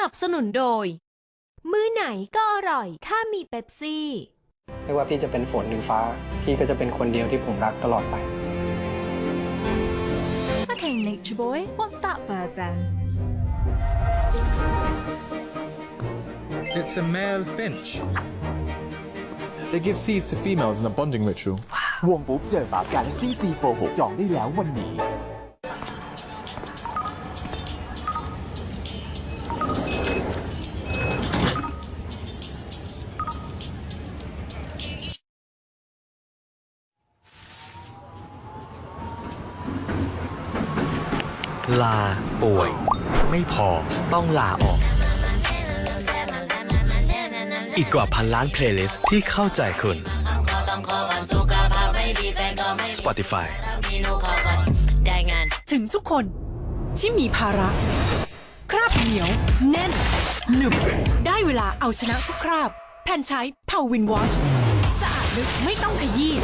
นับสนุนโดย มื้อไหนก็อร่อย ถ้ามีเป๊ปซี่ ไม่ว่าพี่จะเป็นฝนหรือฟ้า พี่ก็จะเป็นคนเดียวที่ผมรักตลอดไป Okay, Nature Boy, what's that bird then? It's a male finch. They give seeds to females in a bonding ritual. วงปุ๊บเจอฝา Galaxy C46 จองได้แล้ววันนี้ ลาป่วย ไม่พอต้องลาออก อีกกว่าพันล้านเพลย์ลิสต์ที่เข้าใจคุณ Spotify ถึงทุกคนที่มีภาระ คราบเหนียว แน่น หนึบ ได้เวลาเอาชนะทุกคราบ แผ่นใช้เผาวินวอชสะอาดลึกไม่ต้องขยี้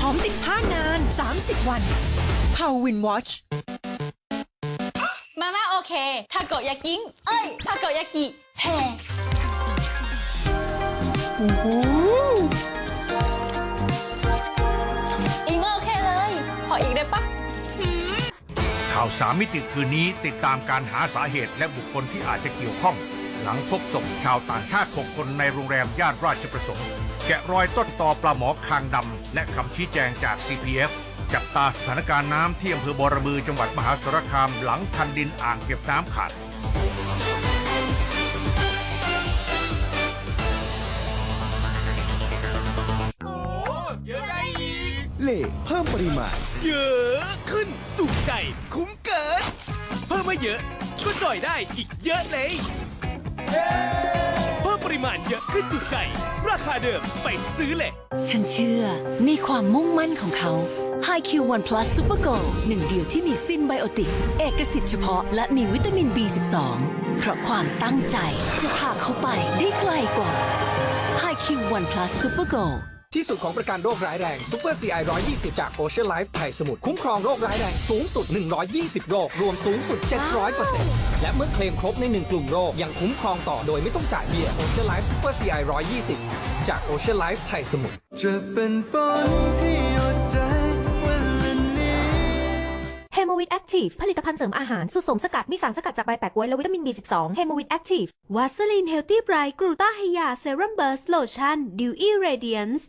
หอมติดผ้านาน 30 วันเผาวินวอช เคทาโกยากิงเอ้ยทาโกยากิแฮ่อิงโอเคเลย ขออีกได้ปะข่าวสามมิติคืนนี้ติดตามการหาสาเหตุและบุคคลที่อาจจะเกี่ยวข้อง หลังพบศพชาวต่างชาติ6คนในโรงแรมย่านราชประสงค์ แกะรอยต้นตอปลาหมอคางดำและคำชี้แจงจาก CPF จับตาสถานการณ์น้ำที่อำเภอบอระบือจังหวัดมหาสารคามหลังคันดินอ่างเก็บน้ำขาดเล่เพิ่มปริมาณ เยอะขึ้นจุใจคุ้มเกิน เพิ่มมาเยอะ ก็จ่อยได้อีกเยอะเลย เพิ่มปริมาณเยอะขึ้นจุใจ ราคาเดิมไปซื้อเลย ฉันเชื่อในความมุ่งมั่นของเขา HiQ One Plus Super Go หนึ่งเดียวที่มีซินไบโอติก เอกสิทธิ์เฉพาะและมีวิตามิน B12 เพราะความตั้งใจจะพาเขาไปได้ไกลกว่า HiQ One Plus Super Go ที่สุดของประกันโรคร้ายแรง Super CI 120จาก Ocean Life ไทยสมุทรคุ้มครองโรคร้ายแรงสูงสุด 120 โรค รวมสูงสุด 700%และเมื่อเคลมครบใน 1 กลุ่มโรค ยังคุ้มครองต่อโดยไม่ต้องจ่ายเบี้ย Ocean Life Super CI 120 จาก Ocean Life ไทยสมุทรจะเป็นฝนที่หยดใจวันนี้เฮโมวิตแอคทีฟผลิตภัณฑ์เสริมอาหารสูตรสมสกัด มีสารสกัดจากใบแปะก๊วยและวิตามิน B12 เฮโมวิตแอคทีฟวาสลีนเฮลตี้ไบรท์กรูตาไฮยาเซรั่มเบิร์สโลชั่นดิวอี้เรเดียนส์